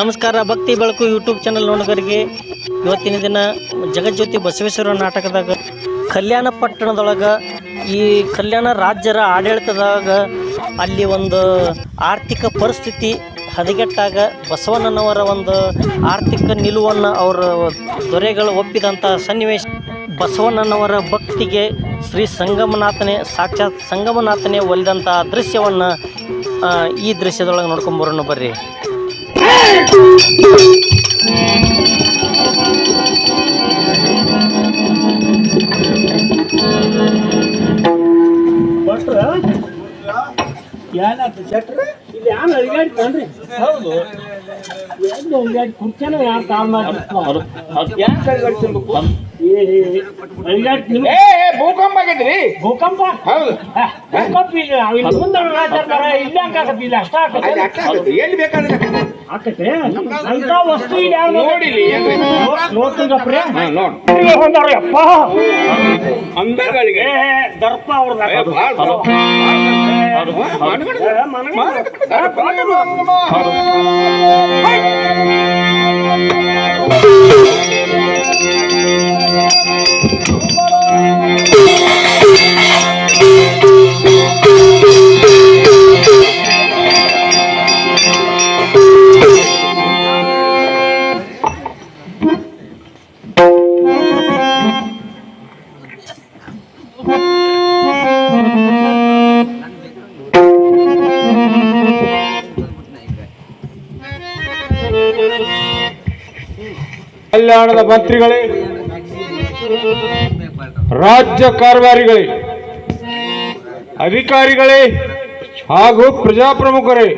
ನಮಸ್ಕಾರ, ಭಕ್ತಿ ಬೆಳಕು ಯೂಟ್ಯೂಬ್ ಚಾನಲ್ ನೋಡೋದರಿಗೆ ಇವತ್ತಿನ ದಿನ ಜಗಜ್ಯೋತಿ ಬಸವೇಶ್ವರ ನಾಟಕದಾಗ ಕಲ್ಯಾಣ ಪಟ್ಟಣದೊಳಗೆ ಈ ಕಲ್ಯಾಣ ರಾಜ್ಯರ ಆಡಳಿತದಾಗ ಅಲ್ಲಿ ಒಂದು ಆರ್ಥಿಕ ಪರಿಸ್ಥಿತಿ ಹದಗೆಟ್ಟಾಗ ಬಸವಣ್ಣನವರ ಒಂದು ಆರ್ಥಿಕ ನಿಲುವನ್ನು ಅವರ ದೊರೆಗಳು ಒಪ್ಪಿದಂಥ ಸನ್ನಿವೇಶ. ಬಸವಣ್ಣನವರ ಭಕ್ತಿಗೆ ಶ್ರೀ ಸಂಗಮನಾಥನೇ ಸಾಕ್ಷಾತ್ ಸಂಗಮನಾಥನೇ ಒಲಿದಂಥ ದೃಶ್ಯವನ್ನು ಈ ದೃಶ್ಯದೊಳಗೆ ನೋಡ್ಕೊಂಬರೋಣ ಬರ್ರಿ. ಏನಾಯ್ತು ಶೆಟ್ರ ಇಲ್ಲಿ ಯಾರು ಅಡಿಗಾಡ್ತಾನ್ರಿ ಹೌದು. ಅಡಿಗಾಡಿ ಕುರ್ಚನ ಯಾರು ಕಾಲ್ ಮಾಡಿ ಯಾಕೆ ಅಡಿಗಾಡ್ತಿರ್ಬೇಕು ಅಡಿಗಾಡ್ತೀನಿ ಏ ಏ, ಭೂಕಂಪ ಆಗೈತ್ರಿ ಭೂಕಂಪ ಹೌದು ಭೂಕಂಪ ಈಗ ಇಲ್ಲಿ ಮುಂದೆ ಇಲ್ಲಿ ಅಷ್ಟ. ಎಲ್ಲಿ ಬೇಕಾದ್ರೆ ಅಂತ ವಸ್ತು ಇಲ್ಲಿ ಯಾರು ನೋಡಿಲಿ ಏನ್ರಿ ನೋಡ್ತಿದ್ದಪ್ರಿ ಹಾ ನೋಡ್ ಹೊಂದಾರ ಅಪ್ಪ ಅಂದಗಳಿಗೆ ದರ್ಪ ಅವ್ರದ್ದು ಕಲ್ಯಾಣದ ಮಂತ್ರಿಗಳೇ, ರಾಜ್ಯ ಕಾರ್ಯಭಾರಿಗಳೇ ಅಧಿಕಾರಿಗಳೇ ಹಾಗೂ ಪ್ರಜಾಪ್ರಮುಖರೇ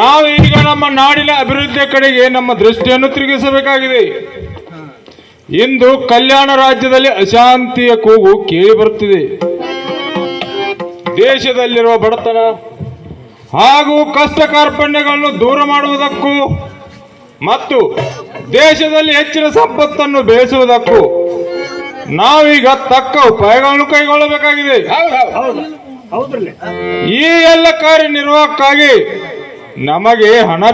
ನಾವು ಈಗ ನಮ್ಮ ನಾಡಿನ ಅಭಿವೃದ್ಧಿಯ ಕಡೆಗೆ ನಮ್ಮ ದೃಷ್ಟಿಯನ್ನು ತಿರುಗಿಸಬೇಕಾಗಿದೆ. ಇಂದು ಕಲ್ಯಾಣ ರಾಜ್ಯದಲ್ಲಿ ಅಶಾಂತಿಯ ಕೂಗು ಕೇಳಿ ಬರುತ್ತಿದೆ. ದೇಶದಲ್ಲಿರುವ ಬಡತನ ಹಾಗೂ ಕಷ್ಟ ಕಾರ್ಪಣ್ಯಗಳನ್ನು ದೂರ ಮಾಡುವುದಕ್ಕೂ ಮತ್ತು ದೇಶದಲ್ಲಿ ಹೆಚ್ಚಿನ ಸಂಪತ್ತನ್ನು ಬೆಳೆಸುವುದಕ್ಕೂ ನಾವೀಗ ತಕ್ಕ ಉಪಾಯಗಳನ್ನು ಕೈಗೊಳ್ಳಬೇಕಾಗಿದೆ. ಹೌದು ಹೌದು. ಹೌದು ಹೌದ್ರಲ್ಲ. ಈ ಎಲ್ಲ ಕಾರ್ಯನಿರ್ವಾಹಕ್ಕಾಗಿ ನಮಗೆ ಹಣ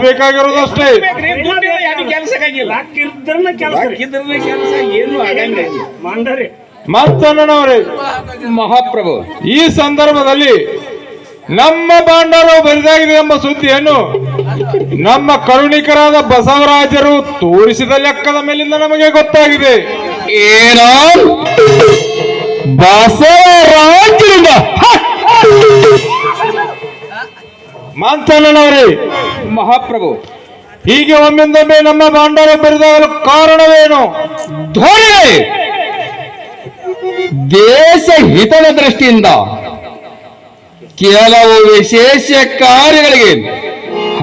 ಮಂಡರಿ ಮತ್ತಣ್ಣನವರೇ ಮಹಾಪ್ರಭು. ಈ ಸಂದರ್ಭದಲ್ಲಿ ನಮ್ಮ ಬಾಂಡರು ಬರಿದಾಗಿದೆ ಎಂಬ ಸುದ್ದಿಯನ್ನು ನಮ್ಮ ಕರುಣಿಕರಾದ ಬಸವರಾಜರು ತೋರಿಸಿದ ಲೆಕ್ಕದ ಮೇಲಿಂದ ನಮಗೆ ಗೊತ್ತಾಗಿದೆ. ಏನೋ? ಬಸವರಾಜರಿಂದ? ಮಂಚಣ್ಣನವರೇ ಮಹಾಪ್ರಭು ಹೀಗೆ ಒಮ್ಮಿಂದೊಮ್ಮೆ ನಮ್ಮ ಬಾಂಡರು ಬರಿದಾಗಲು ಕಾರಣವೇನು? ಧೋರಣೆ ದೇಶ ಹಿತದ ದೃಷ್ಟಿಯಿಂದ ಕೆಲವು ವಿಶೇಷ ಕಾರ್ಯಗಳಿಗೆ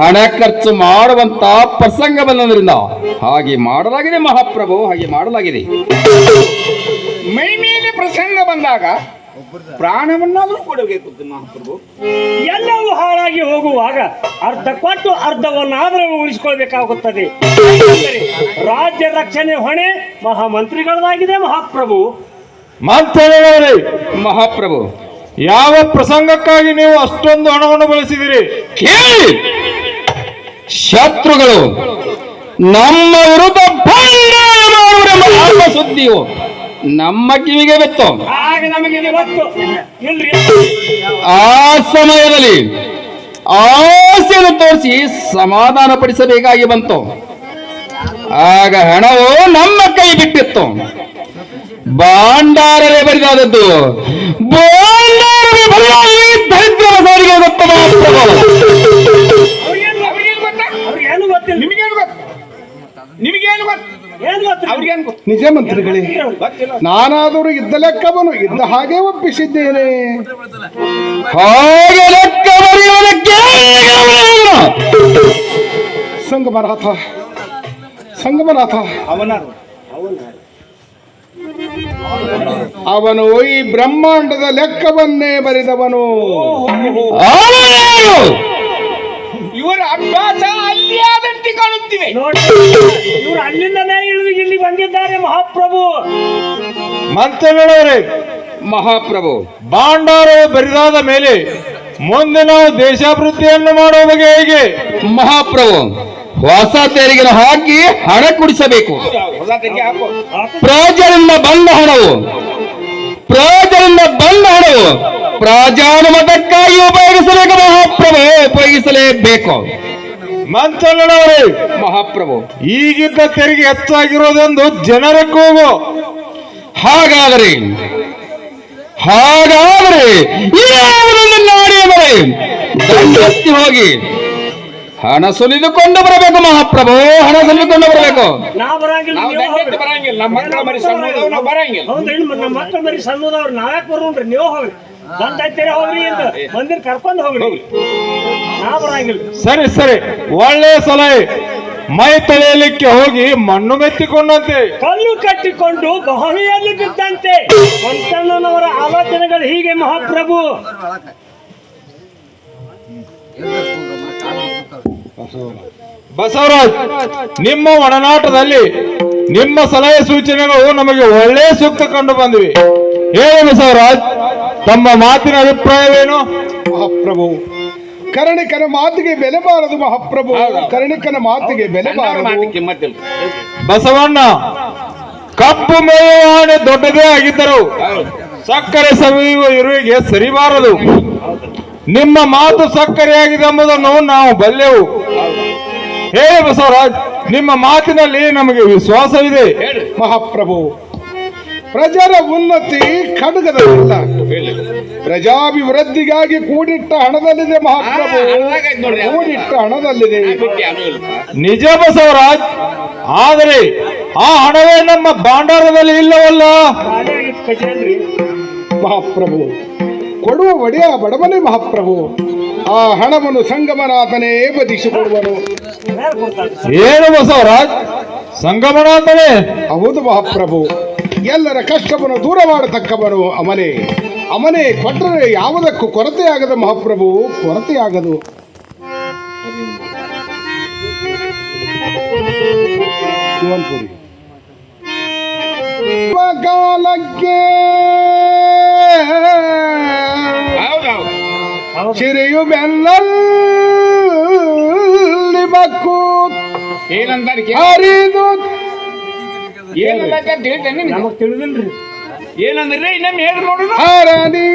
ಹಣ ಖರ್ಚು ಮಾಡುವಂತ ಪ್ರಸಂಗ ಬಂದ್ರಿಂದ ಹಾಗೆ ಮಾಡಲಾಗಿದೆ ಮಹಾಪ್ರಭು ಹಾಗೆ ಮಾಡಲಾಗಿದೆ. ಮೈ ಮೇಲೆ ಪ್ರಸಂಗ ಬಂದಾಗ ಪ್ರಾಣವನ್ನಾದ್ರೂ ಕೊಡಬೇಕು ಮಹಾಪ್ರಭು. ಎಲ್ಲವೂ ಹಾಳಾಗಿ ಹೋಗುವಾಗ ಅರ್ಧ ಕೊಟ್ಟು ಅರ್ಧವನ್ನಾದರೂ ಉಳಿಸಿಕೊಳ್ಬೇಕಾಗುತ್ತದೆ. ರಾಜ್ಯ ರಕ್ಷಣೆ ಹೊಣೆ ಮಹಾಮಂತ್ರಿಗಳದಾಗಿದೆ ಮಹಾಪ್ರಭು. ಮಂಚಣ್ಣನವರೇ ಮಹಾಪ್ರಭು ಯಾವ ಪ್ರಸಂಗಕ್ಕಾಗಿ ನೀವು ಅಷ್ಟೊಂದು ಹಣವನ್ನು ಬಳಸಿದಿರಿ ಕೇಳಿ. ಶತ್ರುಗಳು ನಮ್ಮ ವಿರುದ್ಧ ಸುದ್ದಿಯು ನಮ್ಮ ಕಿವಿಗೆ ಬಿತ್ತು. ಆ ಸಮಯದಲ್ಲಿ ಆಸೆಯನ್ನು ತೋರಿಸಿ ಸಮಾಧಾನ ಪಡಿಸಬೇಕಾಗಿ ಬಂತು. ಆಗ ಹಣವು ನಮ್ಮ ಕೈ ಬಿಟ್ಟಿತ್ತು. ಬಾಂಡಾರರೇ ಬರಿದಾದದ್ದು. ದರಿದ್ರ ಸಾರಿಗೆ ನಿಜ ಮಂತ್ರಿಗಳೇ ನಾನಾದರೂ ಇದ್ದ ಲೆಕ್ಕವನು ಇದ್ದ ಹಾಗೆ ಒಪ್ಪಿಸಿದ್ದೇನೆ. ಹಾಗೆ ಲೆಕ್ಕ ಬರೆಯುವುದಕ್ಕೆ ಸಂಗಮನಾಥ ಸಂಗಮನಾಥ. ಅವನಾರು. ಅವನು ಈ ಬ್ರಹ್ಮಾಂಡದ ಲೆಕ್ಕವನ್ನೇ ಬರೆದವನು? ಇವರ ಅಭ್ಯಾಸ ಅಲ್ಲಿ ಆದಂತೆ ಕಾಣುತ್ತಿವೆ. ಇವರು ಅಲ್ಲಿಂದನೇ ಇಳಿದು ಇಲ್ಲಿ ಬಂದಿದ್ದಾರೆ ಮಹಾಪ್ರಭು. ಮಂಚಣ್ಣನವರೇ ಮಹಾಪ್ರಭು. ಬಾಂಡಾರ ಬರಿದಾದ ಮೇಲೆ ಮುಂದೆ ನಾವು ದೇಶಾಭಿವೃದ್ಧಿಯನ್ನು ಮಾಡುವ ಬಗ್ಗೆ ಹೇಗೆ? ಮಹಾಪ್ರಭು ಹೊಸ ತೆರಿಗೆನ ಹಾಕಿ ಹಣ ಕುಡಿಸಬೇಕು. ಪ್ರಜರಿಂದ ಬಂದ ಹಣವು ಪ್ರಜರಿಂದ ಬಂದ ಹಣವು ಪ್ರಜಾನುಮತಕ್ಕಾಗಿ ಉಪಯೋಗಿಸಬೇಕು ಮಹಾಪ್ರಭು ಉಪಯೋಗಿಸಲೇಬೇಕು. ಮಂಚಣ್ಣನವರೇ ಮಹಾಪ್ರಭು. ಈಗಿದ್ದ ತೆರಿಗೆ ಹೆಚ್ಚಾಗಿರೋದೊಂದು ಜನರ ಕೂಗು ಹಾಗಾದರೆ ಹಾಗಾದರೆ ಯಾವುದನ್ನು ನಾಡಿ ಅಂದರೆ ಹೋಗಿ ಹಣ ಸುಲಿದುಕೊಂಡು ಬರಬೇಕು ಮಹಾಪ್ರಭು ಹಣ ಸುಲಿದುಕೊಂಡು ಬರಬೇಕು. ನಾ ಬರಂಗಿಲ್ಲ ನಾವು ನೀವು ದಂಡೆತ್ತಿ ಬರಂಗಿಲ್ಲ ನಮ್ಮ ಮಕ್ಕಳ ಮರಿ ಸಣ್ಣದವ್ ನಾವು ಬರಂಗಿಲ್ಲ. ಹೌದ್ರಿ ನಮ್ಮ ಮಕ್ಕಳ ಬರೀ ಸಣ್ಣದವ್ರು ನಾವ್ಯಾಕ್ ಬರೋಣ್ರಿ ನೀವು ಹೋಗ್ರಿ. ಅಂತ ಮಂದಿರ ಕರ್ಕೊಂಡ್ ಹೋಗ್ರಿ. ನಾ ಬರಂಗಿಲ್ಲ. ಸರಿ ಸರಿ. ಒಳ್ಳೆ ಸಲಹೆ ಮೈ ತೊಳೆಯಲಿಕ್ಕೆ ಹೋಗಿ ಮಣ್ಣು ಮೆತ್ತಿಕೊಂಡಂತೆ. ಕಲ್ಲು ಕಟ್ಟಿಕೊಂಡು ಬಾವಿಯಲ್ಲಿ ಬಿದ್ದಂತೆ. ಮಂತಣ್ಣನವರ ಆಲೋಚನೆಗಳು ಹೀಗೆ ಮಹಾಪ್ರಭು. ಬಸವರಾಜ್ ನಿಮ್ಮ ಒಡನಾಟದಲ್ಲಿ ನಿಮ್ಮ ಸಲಹೆ ಸೂಚನೆಗಳು ನಮಗೆ ಒಳ್ಳೆ ಸೂಕ್ತ ಕಂಡು ಬಂದಿವೆ. ಹೇಳಿ ಬಸವರಾಜ್ ತಮ್ಮ ಮಾತಿನ ಅಭಿಪ್ರಾಯವೇನು? ಮಹಾಪ್ರಭು ಕರ್ಣಿಕನ ಮಾತಿಗೆ ಬೆಲೆ ಬಾರದು ಮಹಾಪ್ರಭು. ಕರ್ಣಿಕನ ಮಾತಿಗೆ ಬೆಲೆ ಬಾರದು. ಬಸವಣ್ಣ ಕಪ್ಪು ಆನೆ ದೊಡ್ಡದೇ ಆಗಿದ್ದರು. ಸಕ್ಕರೆ ಸವಿಯುವ ಇರುವಿಗೆ ಸರಿಬಾರದು. ನಿಮ್ಮ ಮಾತು ಸಕ್ಕರೆಯಾಗಿದೆ ಎಂಬುದನ್ನು ನಾವು ಬಲ್ಲೆವು. ಹೇಳಿ ಬಸವರಾಜ್ ನಿಮ್ಮ ಮಾತಿನಲ್ಲಿ ನಮಗೆ ವಿಶ್ವಾಸವಿದೆ. ಮಹಾಪ್ರಭು ಪ್ರಜರ ಉನ್ನತಿ ಖಡ್ಗದ ಪ್ರಜಾಭಿವೃದ್ಧಿಗಾಗಿ ಕೂಡಿಟ್ಟ ಹಣದಲ್ಲಿದೆ ಮಹಾಪ್ರಭು. ಕೂಡಿಟ್ಟ ಹಣದಲ್ಲಿದೆ. ನಿಜ ಬಸವರಾಜ್ ಆದರೆ ಆ ಹಣವೇ ನಮ್ಮ ಭಾಂಡಾರದಲ್ಲಿ ಇಲ್ಲವಲ್ಲ? ಮಹಾಪ್ರಭು ಕೊಡುವ ಒಡೆಯ ಬಡವನೇ ಮಹಾಪ್ರಭು. ಆ ಹಣವನ್ನು ಸಂಗಮನಾಥನೇ ಬದಿಸಿಕೊಡುವನು ಏನು ಬಸವರಾಜ್? ಸಂಗಮನಾಥನೇ? ಹೌದು ಮಹಾಪ್ರಭು. ಎಲ್ಲರ ಕಷ್ಟವನ್ನು ದೂರ ಮಾಡತಕ್ಕವನು ಅಮನೆ. ಅಮನೆ ಕೊಟ್ಟರೆ ಯಾವುದಕ್ಕೂ ಕೊರತೆಯಾಗದ ಮಹಾಪ್ರಭು ಕೊರತೆಯಾಗದು. ಕಾಲಕ್ಕೆ ಸಿರಿಯು ಬೆನ್ನಲ್ಲಿ ಬಕ್ಕು ಏನಂತಾರೆ ಹರಿದು. ಏನಂತ ತಿಳಿತೇನೆ ನಮಗ್. ತಿಳಿದಿಲ್ರಿ. ಏನಂದ್ರಿ ಇನ್ನೊಮ್ಮೆ ಹೇಳಿ ನೋಡೋಣ. ಹರದಿ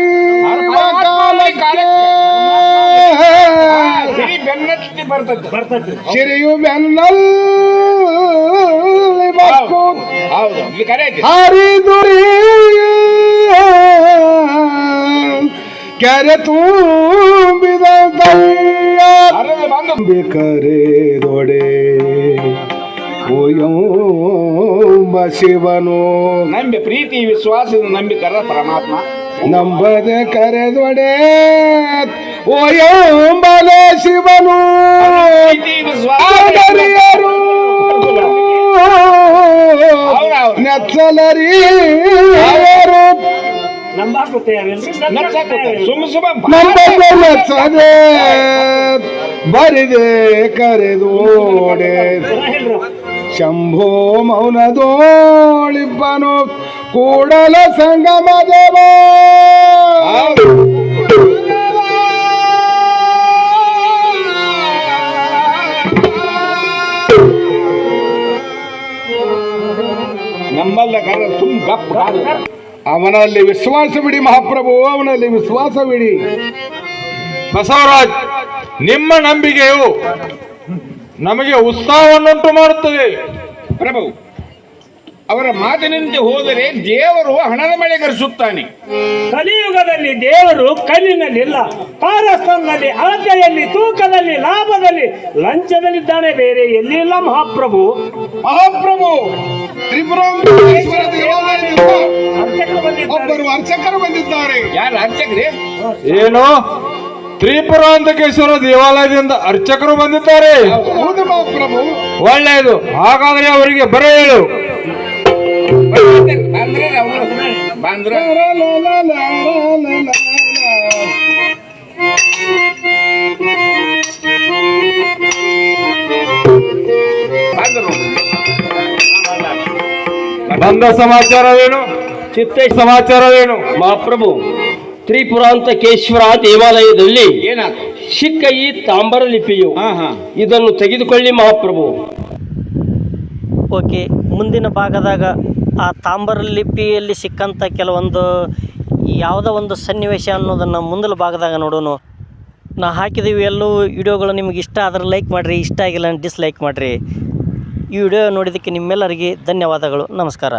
ಸಿರಿ ಬೆನ್ನಟ್ಟಿ ಬರ್ತದೆ. ಬರ್ತೈತಿ ಸಿರಿಯು ಬೆನ್ನಲ್ಲಿ ಬಕ್ಕು ಹೌದು ಕರೆ ಹರಿದುರಿ ಕೆರೆ ತುಂಬಿದ ಬೇಕರೆ ಓಯಂಬ ಶಿವನು. ನಂಬಿ ಪ್ರೀತಿ ವಿಶ್ವಾಸದ ನಂಬಿಕರ ಪರಮಾತ್ಮ. ನಂಬದ ಕರೆದೊಡೆ ಓಯಂಬಲ ಶಿವನು. ಪ್ರೀತಿ ವಿಶ್ವಾಸ. ನೆಚ್ಚದೆ ಬರಿದೆ ಕರೆದೋಡೆ ಶಂಭೋ ಶಂಭೋ ಮೌನದೋಳಿಬ್ಬನು ಕೂಡಲ ಸಂಗಮ ದೇವ. ನಮ್ಮಲ್ಲ ಕರೆ ಸುಮ್ ಗಪ್ ಕಾದು. ಅವನಲ್ಲಿ ವಿಶ್ವಾಸವಿಡಿ ಮಹಾಪ್ರಭು ಅವನಲ್ಲಿ ವಿಶ್ವಾಸವಿಡಿ ಬಸವರಾಜ್ ನಿಮ್ಮ ನಂಬಿಕೆಯು ನಮಗೆ ಉತ್ಸಾಹವನ್ನುಂಟು ಮಾಡುತ್ತದೆ. ಪ್ರಭು ಅವರ ಮಾತಿನಂತೆ ಹೋದರೆ ದೇವರು ಹಣದ ಮಳೆ ಕರೆಸುತ್ತಾನೆ ಕಲಿಯುಗದಲ್ಲಿ ದೇವರು ಕಲ್ಲಿನಲ್ಲಿಲ್ಲ ಪಾರಸ್ಥಾನದಲ್ಲಿ ಅಳತೆಯಲ್ಲಿ ತೂಕದಲ್ಲಿ ಲಾಭದಲ್ಲಿ ಲಂಚದಲ್ಲಿದ್ದಾನೆ ಬೇರೆ ಎಲ್ಲಿಲ್ಲ ಮಹಾಪ್ರಭು. ಮಹಾಪ್ರಭು ತ್ರಿಪುರೇಶ್ವರ ದೇವಾಲಯದಿಂದ ಅರ್ಚಕರು ಬಂದಿದ್ದಾರೆ. ಒಬ್ಬರು ಅರ್ಚಕರು ಬಂದಿದ್ದಾರೆ. ಯಾರು ಅರ್ಚಕ್ರಿ? ಏನು? ತ್ರಿಪುರಾಂತಕೇಶ್ವರ ದೇವಾಲಯದಿಂದ ಅರ್ಚಕರು ಬಂದಿದ್ದಾರೆ. ಮಹಾಪ್ರಭು. ಒಳ್ಳೆಯದು. ಹಾಗಾದ್ರೆ ಅವರಿಗೆ ಬರ ಹೇಳು. ಬಂದ್ರೆ ಬಂದ ಸಮಾಚಾರವೇನು? ಚಿತ್ತೆ ಸಮಾಚಾರವೇನು? ಮಹಾಪ್ರಭು ತ್ರಿಪುರಾಂತಕೇಶ್ವರ ದೇವಾಲಯದಲ್ಲಿ ಏನ ಸಿಕ್ಕ ಈ ತಾಂಬರ ಲಿಪಿಯು ಇದನ್ನು ತೆಗೆದುಕೊಳ್ಳಿ ಮಹಾಪ್ರಭು. ಓಕೆ ಮುಂದಿನ ಭಾಗದಾಗ ಆ ತಾಂಬರ ಲಿಪಿಯಲ್ಲಿ ಸಿಕ್ಕಂಥ ಕೆಲವೊಂದು ಯಾವುದೋ ಒಂದು ಸನ್ನಿವೇಶ ಅನ್ನೋದನ್ನು ಮುಂದಿನ ಭಾಗದಾಗ ನೋಡೋಣ. ನಾ ಹಾಕಿದೀವಿ ಎಲ್ಲೂ ವಿಡಿಯೋಗಳು ನಿಮಗೆ ಇಷ್ಟ ಆದರೆ ಲೈಕ್ ಮಾಡಿರಿ, ಇಷ್ಟ ಆಗಿಲ್ಲ ಡಿಸ್ಲೈಕ್ ಮಾಡಿರಿ. ಈ ವಿಡಿಯೋ ನೋಡಿದ್ದಕ್ಕೆ ನಿಮ್ಮೆಲ್ಲರಿಗೆ ಧನ್ಯವಾದಗಳು, ನಮಸ್ಕಾರ.